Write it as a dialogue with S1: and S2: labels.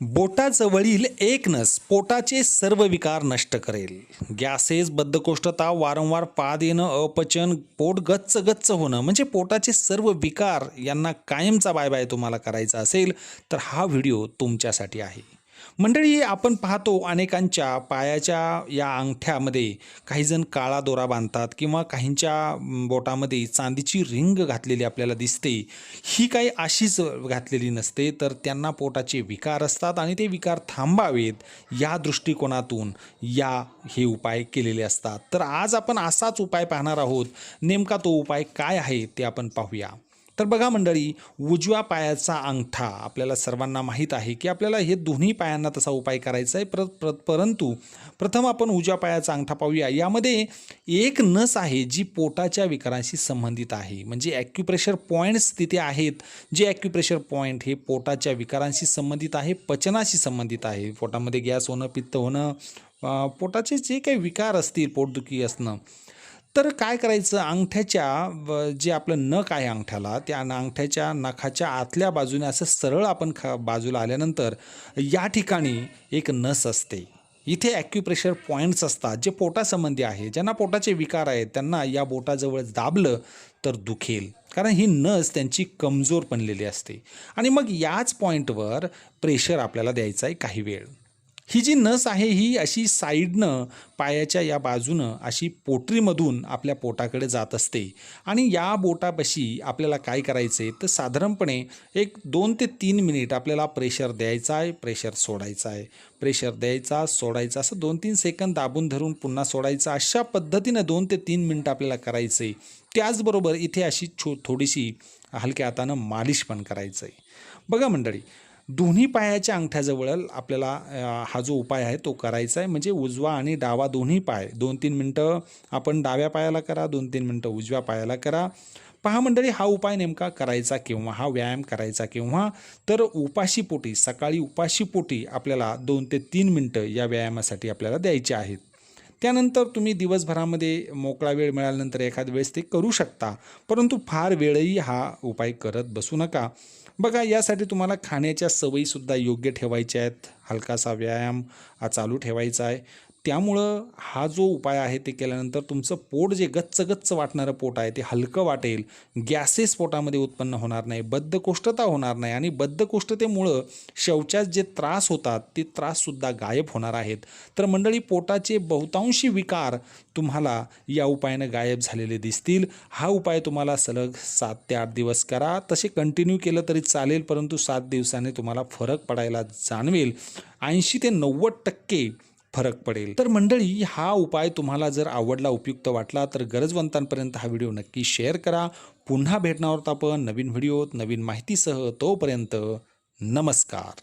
S1: बोटाजवळील एक नस पोटाचे सर्व विकार नष्ट करेल. गॅसेस बद्धकोष्ठता वारंवार पाद येणं अपचन पोट गच्च गच्च होणं म्हणजे पोटाचे सर्व विकार यांना कायमचा बाय बाय तुम्हाला करायचा असेल तर हा व्हिडिओ तुमच्यासाठी आहे. मंडळी आपण पाहतो अनेकांच्या पायाच्या या अंगठ्यामध्ये काही जण काळा दोरा बांधतात किंवा काहींच्या बोटामध्ये चांदीची रिंग घातलेली आपल्याला दिसते. ही काही अशीच घातलेली नसते तर त्यांना पोटाचे विकार असतात आणि ते विकार थांबावेत या दृष्टिकोनातून या हे उपाय केलेले असतात. तर आज आपण असाच उपाय पाहणार आहोत. नेमका तो उपाय काय आहे ते आपण पाहूया. तर बघा मंडळी उजव्या पायाचा अंगठा आपल्याला सर्वांना माहीत आहे की आपल्याला हे दोन्ही पायांना तसा उपाय करायचा आहे. प्र प्र परंतु प्रथम आपण उजव्या पायाचा अंगठा पाहूया. यामध्ये एक नस आहे जी पोटाच्या विकारांशी संबंधित आहे. म्हणजे ॲक्युप्रेशर पॉईंट्स तिथे आहेत. जे ॲक्युप्रेशर पॉईंट हे पोटाच्या विकारांशी संबंधित आहे पचनाशी संबंधित आहे. पोटामध्ये गॅस होणं पित्त होणं पोटाचे जे काही विकार असतील पोटदुखी असणं तर काय करायचं? अंगठ्याच्या व जे आपलं नख आहे अंगठ्याला त्या अंगठ्याच्या नखाच्या आतल्या बाजूने असं सरळ आपण खा बाजूला आल्यानंतर या ठिकाणी एक नस असते. इथे ॲक्युप्रेशर पॉईंट्स असतात जे पोटासंबंधी आहे. ज्यांना पोटाचे विकार आहेत त्यांना या बोटाजवळ दाबलं तर दुखेल. कारण ही नस त्यांची कमजोर बनलेली असते. आणि मग याच पॉईंटवर प्रेशर आपल्याला द्यायचं आहे काही वेळ. ही जी नस आहे ही अशी साईडनं पायाच्या या बाजूनं अशी पोटरीमधून आपल्या पोटाकडे जात असते. आणि या बोटापाशी आपल्याला काय करायचं आहे तर साधारणपणे एक दोन ते तीन मिनिट आपल्याला प्रेशर द्यायचा आहे प्रेशर सोडायचा आहे प्रेशर द्यायचा सोडायचा असं दोन तीन सेकंद दाबून धरून पुन्हा सोडायचा. अशा पद्धतीनं दोन ते तीन मिनटं आपल्याला करायचं आहे त्याचबरोबर इथे अशी छो थोडीशी हलक्या हातानं मालिश पण करायचं आहे बघा मंडळी दोन्ही पायाच्या अंगठ्याजवळ आपल्याला हा जो उपाय आहे तो करायचा आहे. म्हणजे उजवा आणि डावा दोन्ही पाय. दोन तीन मिनटं आपण डाव्या पायाला करा दोन तीन मिनटं उजव्या पायाला करा. पहा मंडळी हा उपाय नेमका करायचा केव्हा? हा व्यायाम करायचा केव्हा? तर उपाशीपोटी सकाळी उपाशीपोटी आपल्याला दोन ते तीन मिनटं या व्यायामासाठी आपल्याला द्यायचे आहेत. त्यानंतर तुम्ही दिवसभरामध्ये मोकळा वेळ मिळाल्यानंतर एखाद वेळेस ते करू शकता. परंतु फार वेळही हा उपाय करत बसू नका. बघा यासाठी तुम्हाला खाण्याच्या सवयीसुद्धा योग्य ठेवायच्या आहेत. हलकासा व्यायाम हा चालू ठेवायचा आहे. त्यामुळं हा जो उपाय आहे ते केल्यानंतर तुमचं पोट जे गच्च गच्च वाटणारं पोट आहे ते हलकं वाटेल. गॅसेस पोटामध्ये उत्पन्न होणार नाही बद्धकोष्ठता होणार नाही आणि बद्धकोष्ठतेमुळं शौचात जे त्रास होतात ते त्राससुद्धा गायब होणार आहेत. तर मंडळी पोटाचे बहुतांशी विकार तुम्हाला या उपायानं गायब झालेले दिसतील. हा उपाय तुम्हाला सलग सात ते आठ दिवस करा. तसे कंटिन्यू केलं तरी चालेल परंतु सात दिवसाने तुम्हाला फरक पडायला जाणवेल. ऐंशी ते नव्वद टक्के फरक पडेल. तर मंडळी हा उपाय तुम्हाला जर आवडला उपयुक्त वाटला तर गरजवंतांपर्यंत हा व्हिडिओ नक्की शेअर करा. पुन्हा भेटणार आहोत आपण नवीन व्हिडिओत नवीन माहितीसह. तोपर्यंत नमस्कार.